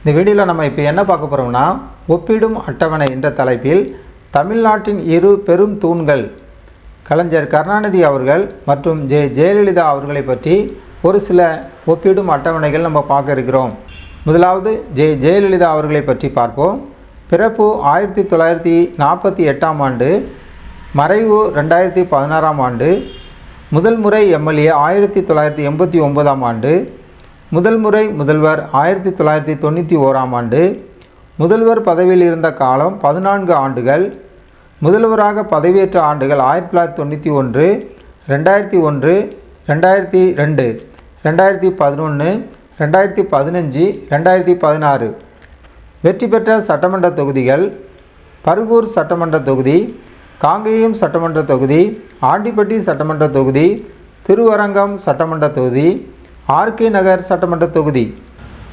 இந்த வீடியோவில் நம்ம இப்போ என்ன பார்க்க போகிறோம்னா ஒப்பிடும் அட்டவணை என்ற தலைப்பில் தமிழ்நாட்டின் இரு பெரும் தூண்கள். கலைஞர் கருணாநிதி அவர்கள் மற்றும் ஜெ. ஜெயலலிதா அவர்களை பற்றி ஒரு சில ஒப்பிடும் அட்டவணைகள் நம்ம பார்க்க இருக்கிறோம். முதலாவது ஜெ. ஜெயலலிதா அவர்களை பற்றி பார்ப்போம். பிறப்பு ஆயிரத்தி தொள்ளாயிரத்தி நாற்பத்தி எட்டாம் ஆண்டு மறைவு ரெண்டாயிரத்தி பதினாறாம் ஆண்டு முதல் முறை எம்எல்ஏ ஆயிரத்தி தொள்ளாயிரத்தி எண்பத்தி ஒன்பதாம் ஆண்டு முதல் முறை முதல்வர் ஆயிரத்தி தொள்ளாயிரத்தி தொண்ணூற்றி ஓராம் ஆண்டு முதல்வர் பதவியில் இருந்த காலம் பதினான்கு ஆண்டுகள் முதல்வராக பதவியேற்ற ஆண்டுகள் ஆயிரத்தி தொள்ளாயிரத்தி தொண்ணூற்றி ஒன்று ரெண்டாயிரத்தி ஒன்று ரெண்டாயிரத்தி ரெண்டு ரெண்டாயிரத்தி பதினொன்று ரெண்டாயிரத்தி பதினஞ்சு ரெண்டாயிரத்தி பதினாறு. வெற்றி பெற்ற சட்டமன்ற தொகுதிகள் பருகூர் சட்டமன்ற தொகுதி காங்கேயம் சட்டமன்ற தொகுதி ஆண்டிப்பட்டி சட்டமன்ற தொகுதி திருவரங்கம் சட்டமன்ற தொகுதி ஆர்கே நகர் சட்டமன்ற தொகுதி.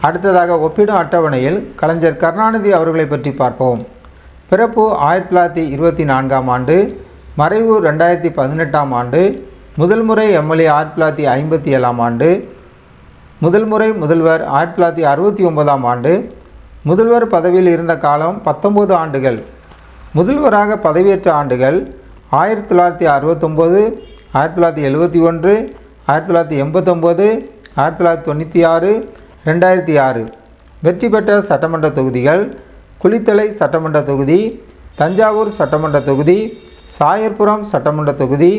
அடுத்ததாக ஒப்பிடும் அட்டவணையில் கலைஞர் கருணாநிதி அவர்களை பற்றி பார்ப்போம். பிறப்பு ஆயிரத்தி தொள்ளாயிரத்தி இருபத்தி நான்காம் ஆண்டு மறைவு ரெண்டாயிரத்தி பதினெட்டாம் ஆண்டு முதல் முறை எம்எல்ஏ ஆயிரத்தி தொள்ளாயிரத்தி ஐம்பத்தி ஏழாம் ஆண்டு முதல் முறை முதல்வர் ஆயிரத்தி தொள்ளாயிரத்தி அறுபத்தி ஒன்பதாம் ஆண்டு முதல்வர் பதவியில் இருந்த காலம் பத்தொம்பது ஆண்டுகள். முதல்வராக பதவியேற்ற ஆண்டுகள் ஆயிரத்தி தொள்ளாயிரத்தி அறுபத்தொம்போது ஆயிரத்தி தொள்ளாயிரத்தி எழுபத்தி ஒன்று ஆயிரத்தி தொள்ளாயிரத்தி எண்பத்தொம்போது ஆயிரத்தி தொள்ளாயிரத்தி தொண்ணூற்றி ஆறு ரெண்டாயிரத்தி ஆறு. வெற்றி பெற்ற சட்டமன்ற தொகுதிகள் குளித்தலை சட்டமன்ற தொகுதி தஞ்சாவூர் சட்டமன்ற தொகுதி சாயர்புரம் சட்டமன்ற தொகுதி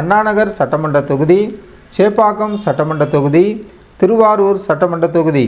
அண்ணாநகர் சட்டமன்ற தொகுதி சேப்பாக்கம் சட்டமன்ற தொகுதி திருவாரூர் சட்டமன்ற தொகுதி.